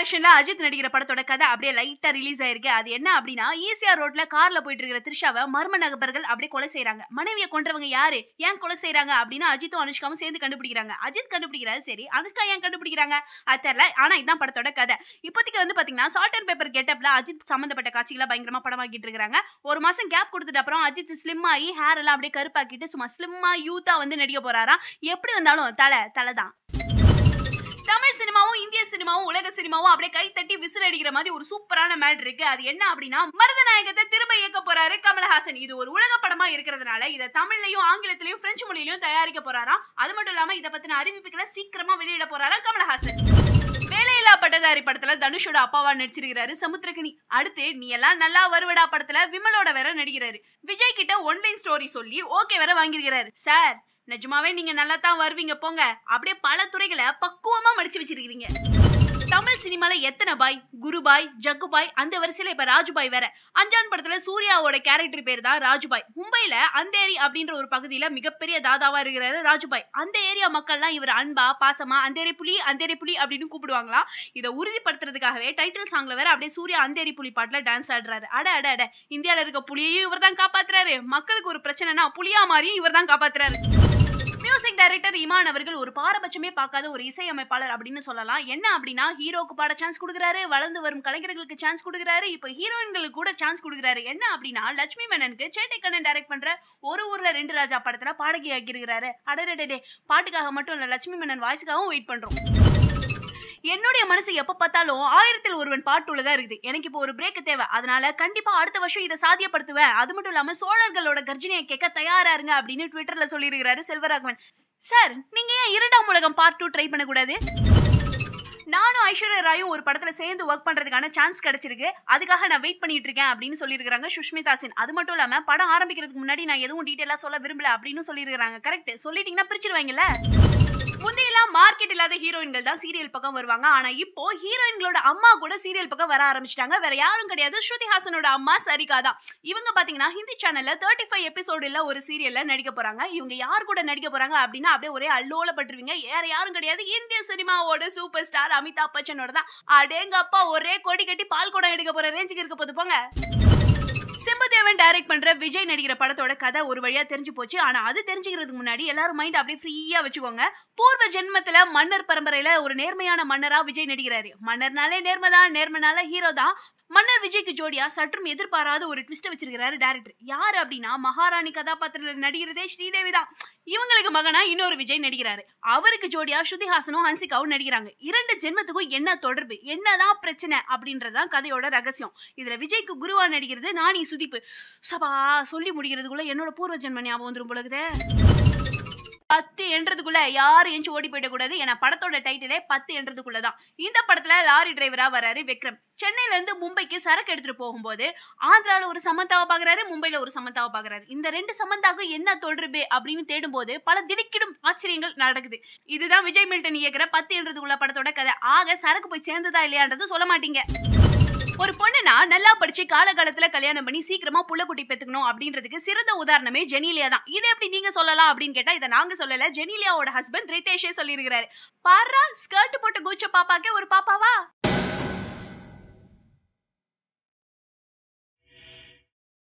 டைரக்ஷன்ல அஜித் நடிக்கிற படத்தோட கதை அப்படியே லைட்டா ரிலீஸ் ஆயிருக்கு. அது என்ன அப்படின்னா ஈசிஆர் ரோட்ல கார்ல போயிட்டு இருக்கிற த்ரிஷாவை மர்ம நபர்கள் அப்படியே கொலை செய்யறாங்க மனைவியை கொன்றவங்க யாரு? ஏன் கொலை செய்யறாங்க அப்படின்னா அஜித்தும் அனுஷ்காவும் சேர்ந்து கண்டுபிடிக்கிறாங்க. அஜித் கண்டுபிடிக்கிறாரு சரி அனுஷ்கா ஏன் கண்டுபிடிக்கிறாங்க? அது தெரியல. ஆனா இதுதான் படத்தோட கதை. இப்போதைக்கு வந்து பாத்தீங்கன்னா சால்ட் அண்ட் பேப்பர் கெட்டப்ல அஜித் சம்பந்தப்பட்ட காட்சிகளை பயங்கரமா படமாக்கிட்டு இருக்காங்க ஒரு மாசம் கேப் கொடுத்துட்டு அப்புறம் அஜித் ஸ்லிம் ஆகி ஹேர் எல்லாம் அப்படியே கருப்பாக்கிட்டு சும்மா ஸ்லிம்மா யூத்தா வந்து நடிக்க போறாராம். எப்படி வந்தாலும் தலை தலை தான் சினிமாவும் உலக சினிமாவும் அப்படியே கை தட்டி விசில் அடிக்கிற மாதிரி ஒரு சூப்பரான மேட் இருக்கு. அது என்ன அப்படின்னா மருதநாயகத்தை திரும்ப இயக்க போறாரு கமலஹாசன். இது ஒரு உலக படமா இருக்கிறதுனால இதை தமிழ்லயும் ஆங்கிலத்திலயும் பிரெஞ்சு மொழியிலையும் தயாரிக்க போறாராம் அது மட்டும் இல்லாம இதை பத்தின அறிவிப்புகளை சீக்கிரமா வெளியிட போறாரா கமலஹாசன். வேலையில்லா பட்டதாரி படத்துல தனுஷோட அப்பாவா நடிச்சிருக்கிறாரு சமுத்திரகனி. அடுத்து நீ எல்லாம் நல்லா வருவடா படத்துல விமலோட வேற நடிக்கிறாரு. விஜய் கிட்ட ஒன்லைன் ஸ்டோரி சொல்லி ஓகே வேற வாங்கியிருக்கிறாரு. சார் நிஜமாவே நீங்க நல்லா தான் வருவீங்க போங்க. அப்படியே பல துறைகளை பக்குவமா மடிச்சு வச்சிருக்கீங்க தமிழ் சினிமால எத்தனை பாய்? குருபாய் ஜக்குபாய் அந்த வரிசையில இப்ப ராஜுபாய் வேற. அஞ்சான் படத்துல சூர்யாவோட கேரக்டர் பேர் தான் ராஜுபாய் மும்பைல அந்தேரி அப்படின்ற ஒரு பகுதியில மிகப்பெரிய தாதாவா இருக்கிறாரு ராஜுபாய் அந்த ஏரியா மக்கள்லாம் இவர் அன்பா பாசமா அந்தேரி புலி அந்தேரி புலி அப்படின்னு கூப்பிடுவாங்களாம். இதை உறுதிப்படுத்துறதுக்காகவே டைட்டில் சாங்ல வேற அப்படியே சூர்யா அந்தேரி புலி பாட்டுல டான்ஸ் ஆடுறாரு. அட அட அட. இந்தியாவில இருக்க புலியையும் இவர் தான் காப்பாத்துறாரு. மக்களுக்கு ஒரு பிரச்சனைனா புலியா மாறியும் இவர் தான் காப்பாத்துறாரு. மியூசிக் டைரக்டர் இமான் அவர்கள் ஒரு பாரபட்சமே பார்க்காத ஒரு இசையமைப்பாளர் அப்படின்னு சொல்லலாம். என்ன அப்படின்னா ஹீரோக்கு பாட சான்ஸ் கொடுக்குறாரு வளர்ந்து வரும் கலைஞர்களுக்கு சான்ஸ் கொடுக்குறாரு இப்போ ஹீரோயின்களுக்கு கூட சான்ஸ் கொடுக்குறாரு. என்ன அப்படின்னா லட்சுமி மேனனுக்கு சேட்டை கண்ணன் டைரக்ட் பண்ற ஒரு ஊர்ல ரெண்டு ராஜா படத்துல பாடகி ஆக்கியிருக்கிறாரு அடடடே பாட்டுக்காக மட்டும் இல்ல லட்சுமி மேனன் வாய்ஸுக்காகவும் வெயிட் பண்றோம். என்னுடைய மனசு எப்ப பார்த்தாலும் ஆயிரத்தில் ஒருவன் பாட்டுல தான் இருக்குது. எனக்கு இப்போ ஒரு பிரேக் தேவை. அதனால கண்டிப்பா அடுத்த வருஷம் இதை சாத்தியப்படுத்துவேன். அது மட்டும் இல்லாம சோழர்களோட கர்ஜனையை கேட்க தயாரா இருங்க அப்படின்னு ட்விட்டர்ல சொல்லியிருக்கிறாரு செல்வராகவன். சார் நீங்க ஏன் இரண்டாம் உலகம் பார்ட் டூ ட்ரை பண்ணக்கூடாது? நானும் ஐஸ்வர்யா ராயும் ஒரு படத்துல சேர்ந்து ஒர்க் பண்றதுக்கான சான்ஸ் கிடைச்சிருக்கு. அதுக்காக நான் வெயிட் பண்ணிட்டு இருக்கேன் அப்படின்னு சொல்லியிருக்காங்க சுஷ்மிதா சென். அது மட்டும் இல்லாம படம் ஆரம்பிக்கிறதுக்கு முன்னாடி நான் எதுவும் டீட்டெயிலாக சொல்ல விரும்பல அப்படின்னு சொல்லியிருக்காங்க கரெக்ட் சொல்லிட்டீங்கன்னா பிரிச்சிருவாங்கல்ல? முந்தையெல்லாம் மார்க்கெட் இல்லாத ஹீரோயின்கள் தான் சீரியல் பக்கம் வருவாங்க. ஆனா இப்போ ஹீரோயின்களோட அம்மா கூட சீரியல் பக்கம் வர ஆரம்பிச்சிட்டாங்க. வேற யாரும் கிடையாது. ஸ்ருதி ஹாசனோட அம்மா சரிகா தான். இவங்க பாத்தீங்கன்னா ஹிந்தி சேனல்ல தேர்ட்டி ஃபைவ் எபிசோடுல ஒரு சீரியல்ல நடிக்க போறாங்க. இவங்க யார் கூட நடிக்க போறாங்க அப்படின்னா அப்படியே ஒரே அல்லோலப்பட்டுருவீங்க. வேற யாரும் கிடையாது. இந்திய சினிமாவோட சூப்பர் ஸ்டார் அமிதாப் பச்சனோட தான். அடேங்கப்பா ஒரே கொடி கட்டி பால் குடம் எடுக்க போற ரேஞ்சுக்கு இருக்க போது போங்க. சிம்புதேவன் டைரக்ட் பண்ற விஜய் நடிக்கிற படத்தோட கதை ஒரு வழியா தெரிஞ்சு போச்சு. ஆனா அது தெரிஞ்சுக்கிறதுக்கு முன்னாடி எல்லாரும் மைண்ட் அப்படியே ஃப்ரீயா வச்சுக்கோங்க. பூர்வ ஜென்மத்துல மன்னர் பரம்பரையில ஒரு நேர்மையான மன்னரா விஜய் நடிக்கிறாரு. மன்னர்னாலே நேர்மைதான் நேர்மனால ஹீரோ தான். மன்னர் விஜய்க்கு ஜோடியா சற்றும் எதிர்பாராத ஒரு ட்விஸ்ட் வச்சிருக்கிறாரு டேரக்டர் யார் அப்படின்னா மகாராணி கதாபாத்திரத்தில் நடிக்கிறதே ஸ்ரீதேவி தான். இவங்களுக்கு மகனா இன்னொரு விஜய் நடிக்கிறாரு. அவருக்கு ஜோடியா ஸ்ருதிஹாசனும் ஹன்சிகாவும் நடிக்கிறாங்க. இரண்டு ஜென்மத்துக்கும் என்ன தொடர்பு? என்னதான் பிரச்சனை அப்படின்றதான் கதையோட ரகசியம். இதுல விஜய்க்கு குருவா நடிக்கிறது நானி சுதிப்பு. சபா சொல்லி முடிக்கிறதுக்குள்ள என்னோட பூர்வ ஜென்ம ஞாபகம் வந்துடும் போலகுதே பத்து என்றதுக்குள்ள யாரும் எஞ்சி ஓடி போயிடக்கூடாது ஏன்னா படத்தோட டைட்டிலே பத்து என்றதுக்குள்ள தான் இந்த படத்துல லாரி டிரைவரா வராரு விக்ரம். சென்னையில இருந்து மும்பைக்கு சரக்கு எடுத்துட்டு போகும்போது ஆந்திரால ஒரு சமந்தாவை பாக்குறாரு மும்பைல ஒரு சமந்தாவை பாக்குறாரு. இந்த ரெண்டு சமந்தாவுக்கு என்ன தொடர்பு அப்படின்னு தேடும்போது பல திடுக்கிடும் ஆச்சரியங்கள் நடக்குது. இதுதான் விஜய் மில்டன் இயக்குற பத்து என்றதுக்குள்ள படத்தோட கதை. ஆக சரக்கு போய் சேர்ந்ததா இல்லையான்றது சொல்ல மாட்டீங்க. ஒரு பொண்ணுனா நல்லா படிச்சு காலகாலத்துல கல்யாணம் பண்ணி சீக்கிரமா புள்ள குட்டி பெத்துக்கணும் அப்படின்றதுக்கு சிறந்த உதாரணமே ஜெனிலியா தான். இது எப்படி நீங்க சொல்லலாம் அப்படின்னு கேட்டா இதை நாங்க சொல்லல. ஜெனிலியாவோட ஹஸ்பண்ட் ரிதேஷே சொல்லியிருக்கிறாரு. பாரா ஸ்கர்ட் போட்டு கூச்ச பாப்பாக்கே ஒரு பாப்பாவா?